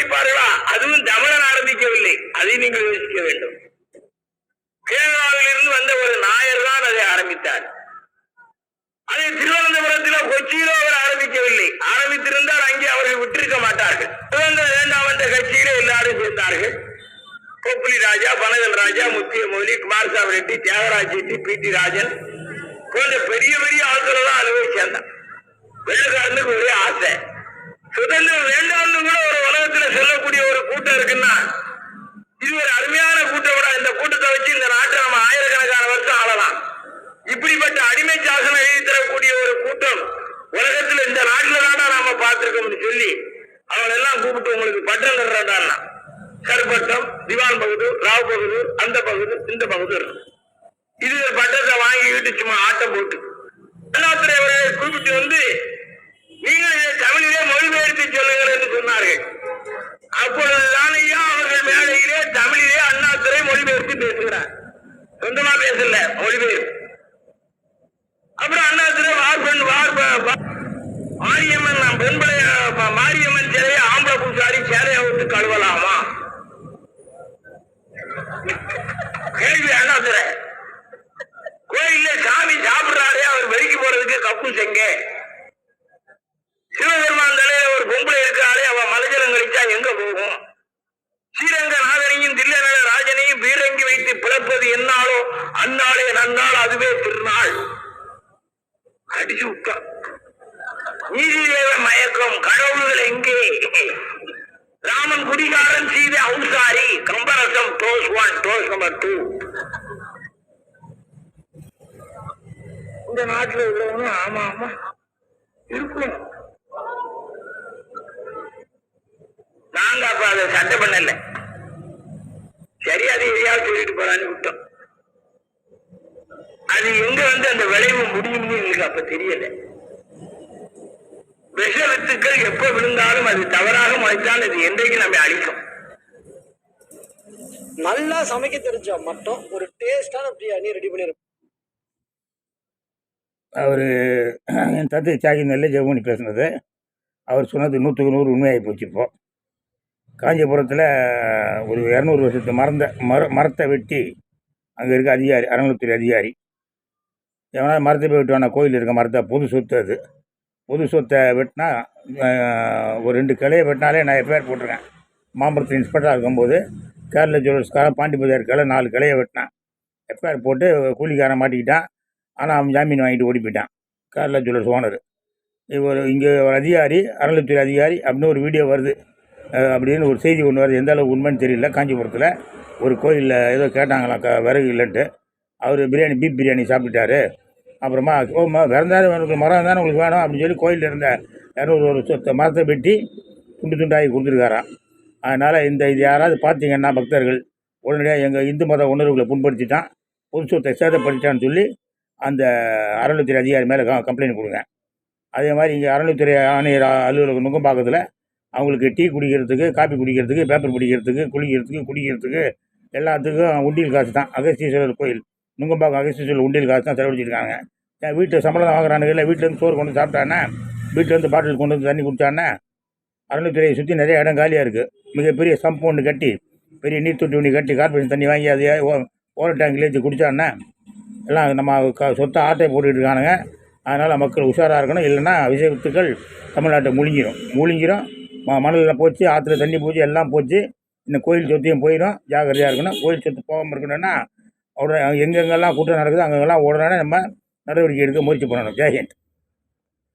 ஆரம்பிப்பார்களா அதுவும் தமிழன் ஆரம்பிக்கவில்லை. அதை நீங்கள் யோசிக்க வேண்டும். கேரளாவிலிருந்து வந்த ஒரு நாயர் தான் அதை ஆரம்பித்தார். அதை திருவனந்தபுரத்தில் கொச்சியிலோ அவர் ஆரம்பிக்கவில்லை. ஆரம்பித்திருந்தால் அங்கே அவர்கள் விட்டிருக்க மாட்டார்கள். சுதந்திரம் வேண்டாம் என்ற கட்சியிலே எல்லாரும் சேர்ந்தார்கள். கொப்புளி ராஜா பனகல் ராஜா முத்திய மொழி குமாரசாமி ரெட்டி தியாகராஜ் ரெட்டி பி டி ராஜன் போன்ற பெரிய பெரிய ஆட்களை தான் அலுவலி சேர்ந்தான் வெள்ளக்காரனுக்கு ஒரே ஆசை. சுதந்திரம் வேண்டாம்னு கூட ஒரு உலகத்துல சொல்லக்கூடிய ஒரு கூட்டம் இருக்குன்னா இது ஒரு அருமையான கூட்டம் கூட இந்த கூட்டத்தை வச்சு இந்த நாட்டை நம்ம ஆயிரக்கணக்கான வருஷம் ஆளலாம். இப்படிப்பட்ட அடிமை சாசனம் எழுதி தரக்கூடிய ஒரு கூட்டம் உலகத்துல இந்த நாட்டுல தானா நாம பார்த்திருக்கோம்னு சொல்லி அவன் எல்லாம் கூப்பிட்டு உங்களுக்கு பட்டம் தர்றதான்னா கருப்பட்டம் திவான் பகுதூர் ராவ் பகுதூர் அந்த பகுதூர் இந்த பகுதூர். இது பட்டத்தை வாங்கிக்கிட்டு சும்மா ஆட்டம் போட்டு. அண்ணாத்துறை அவர்களை கூப்பிட்டு வந்து அண்ணாதுரை பேசுகிறார் சொந்தமா பேசல மொழிபெயர் அப்புறம் அண்ணாத்துல வார் பெண் வார் மாரியம்மன் நான் பெண்பளை மாரியம்மன் சிலையை ஆம்பளை பூசாரி சேலையை விட்டு கழுவலாமா? கேள்வி அண்ணாத்துல கோயில்ல சாமி சாப்பிடுறாரே அவர் வெளிக்கு போறதுக்கு கப்பு செங்க. சிவபெருமான் தலையில ஒரு பொம்பளை இருக்காளே அவ மலைஜலம் கழிச்சா எங்க போகும்? ஸ்ரீரங்க என்பது என்னாலோ அந்நாளே நன்னாள் அதுவே திருநாள். அடிச்சு விட்டா நீதிதேவ மயக்கம் கடவுள்கள் எங்கே? ராமன் குடிகாரன் Seethai அவுசாரி Kambarasam dose one dose number two இந்த நாட்டுல உள்ளவனும் ஆமா ஆமா. இருக்கும் நாங்க அப்ப அதை சண்டை பண்ணல. போறான்னு விட்டோம். அது எங்க வந்து அந்த விளைவு முடியும்னு எங்களுக்கு அப்ப தெரியல. விஷ வித்துக்கள் எப்ப விழுந்தாலும் அது தவறாக முளைத்தால் அது என்றைக்கு நம்மை அழிக்கும். நல்லா சமைக்க தெரிஞ்சா மட்டும் ஒரு டேஸ்டான பிரியாணி ரெடி பண்ணிருப்போம். அவர் என் தத்து சாகி நெல்லை ஜெகமணி பேசுனது. அவர் சொன்னது நூற்றுக்கு நூறு உண்மையாகி போச்சு இப்போ. காஞ்சிபுரத்தில் ஒரு இரநூறு வருஷத்து மறந்த மர மரத்தை வெட்டி அங்கே இருக்க அதிகாரி அறநிலைத்துறை அதிகாரி எவனா மரத்தை போய் வெட்டுவானா கோயில் இருக்க மரத்தை பொது சொத்து அது. பொது சொத்தை வெட்டினா ஒரு ரெண்டு கிளையை வெட்டினாலே நான் எஃப்ஐஆர் போட்டிருக்கேன். மாம்பரத்தில் இன்ஸ்பெக்டராக இருக்கும்போது கேரள ஜுவல்ஸ்காரன் பாண்டிபஜார் கிளை நாலு கிளையை வெட்டினான். எஃப்ஐஆர் போட்டு கூலிக்காரன் மாட்டிக்கிட்டான். ஆனால் அவன் ஜாமீன் வாங்கிட்டு ஓடி போயிட்டான். Kerala jewellers owner. இவர் இங்கே ஒரு அதிகாரி அறநிலைத்துறை அதிகாரி அப்படின்னு ஒரு வீடியோ வருது. அப்படின்னு ஒரு செய்தி ஒன்று வருது. எந்த அளவுக்கு உண்மைன்னு தெரியல. காஞ்சிபுரத்தில் ஒரு கோயிலில் ஏதோ கேட்டாங்களாம் க விறகு இல்லைன்ட்டு. அவர் பிரியாணி பீப் பிரியாணி சாப்பிட்டுட்டாரு. அப்புறமா ஓ ம விறந்தாரு உங்களுக்கு மரம் தானே உங்களுக்கு வேணும் அப்படின்னு சொல்லி கோயிலில் இருந்த இரநூறு ஒரு சொத்தை மரத்தை வெட்டி துண்டு துண்டாகி கொடுத்துருக்காராம். அதனால் இந்த இது யாராவது பார்த்தீங்கன்னா பக்தர்கள் உடனடியாக எங்கள் இந்து மத உணர்வுகளை புண்படுத்திட்டான். பொது சொத்தை சேதப்படுத்திட்டான்னு சொல்லி அந்த அறநிலைத்துறை அதிகாரி மேலே கம்ப்ளைண்ட் கொடுங்க. அதே மாதிரி இங்கே அறநிலைத்துறை ஆணையர் அலுவலகம் நுங்கம்பாக்கத்தில் அவங்களுக்கு டீ குடிக்கிறதுக்கு காப்பி குடிக்கிறதுக்கு பேப்பர் பிடிக்கிறதுக்கு குளிக்கிறதுக்கு குடிக்கிறதுக்கு எல்லாத்துக்கும் உண்டியல் காசு தான். அகஸ்தீஸ்வரர் கோயில். நுங்கம்பாக்கம் அகஸ்தீஸ்வரர் உண்டியல் காசு தான் செலவழிச்சிருக்காங்க. என் வீட்டு சம்பளம் வாங்குறானுங்க இல்லை வீட்டிலேருந்து சோறு கொண்டு சாப்பிட்டானே வீட்டிலேருந்து பாட்டில் கொண்டு வந்து தண்ணி குடித்தானே அறநிலைத்துறையை சுற்றி நிறைய இடம் காலியாக இருக்குது மிகப்பெரிய சம்பு ஒன்று கட்டி பெரிய நீர் தொட்டி ஒன்று கட்டி கார்பரேஷன் தண்ணி வாங்கி அதே ஓ- ஓர டேங்கில் ஏற்றி குடித்தானே எல்லாம் நம்ம க சொத்தை ஆட்டை போட்டுக்கிட்டு இருக்கானுங்க. அதனால் மக்கள் உஷாராக இருக்கணும். இல்லைன்னா விஷயத்துக்கள் தமிழ்நாட்டை முழுங்கிடும் முழுங்கிடும் மணலில் போச்சு ஆற்றுல தண்ணி போச்சு எல்லாம் போச்சு. இந்த கோயில் சொத்தையும் போயிடும் ஜாக்கிரதையாக இருக்கணும். கோயில் சொத்து போகாமல் இருக்கணும்னா உடனே எங்கெங்கெல்லாம் கூட்டம் நடக்குது அங்கெல்லாம் உடனே நம்ம நடவடிக்கை எடுக்க முயற்சி பண்ணணும். ஜெயஹிந்த்